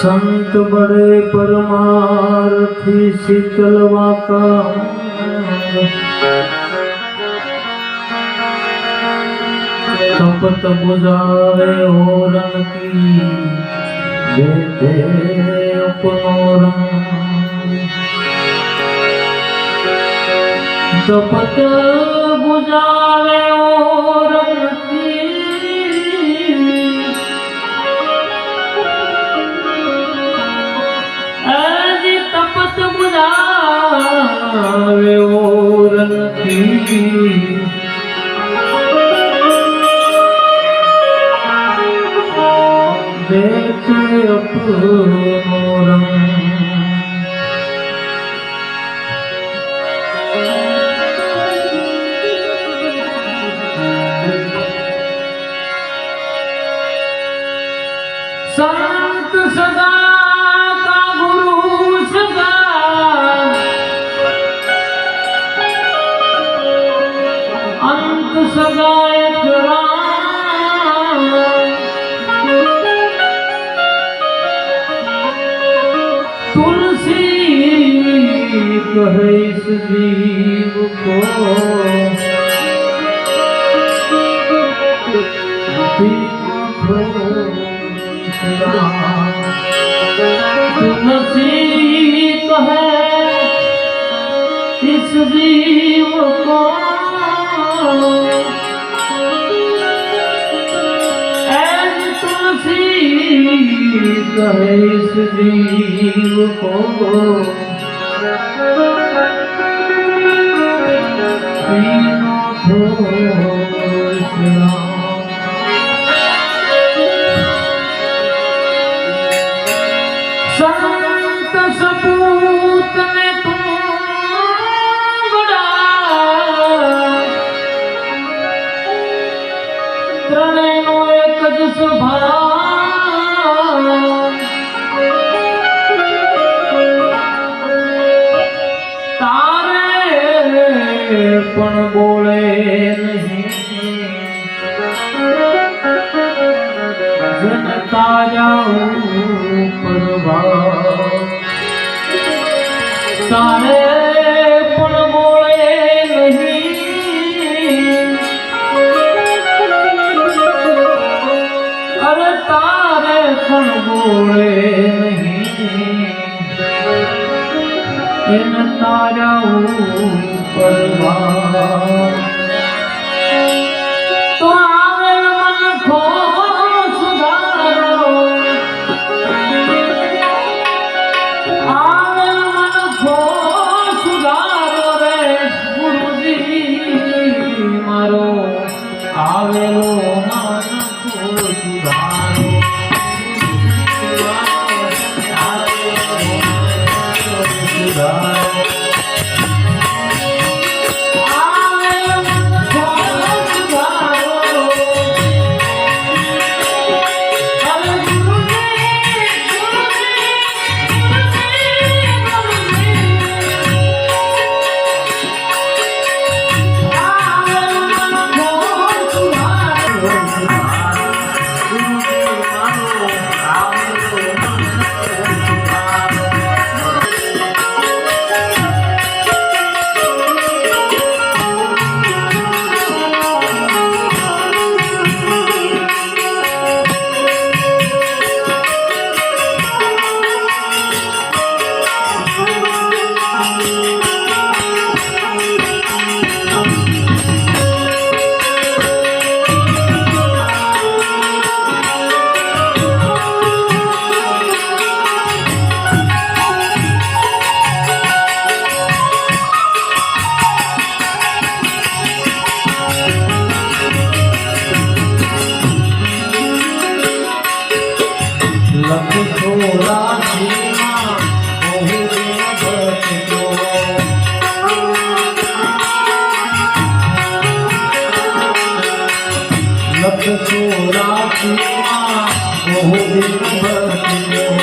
સંત બળે પરમારથી શીતલવા કા તપત બુજાવે ઓરણ કી. જે તે ઉપનોરમ તપત બુજાવે ઓરણ તપત ہے اس دیو کو نصیب ہے اس دیو کو ہے اس دیو کو۔ પણ બોલે નહીં. જનતા જાઉં પરવા તારે પણ બોલે નહીં. અરે તારે પણ બોલે નહીં. એન તારા ઉપર તો આવેલ મને થોડો સુધારો આવેલ મને થોડો સુધારો રે ગુરુજી મારો, આવેલ I'm the hospital. I'm going to.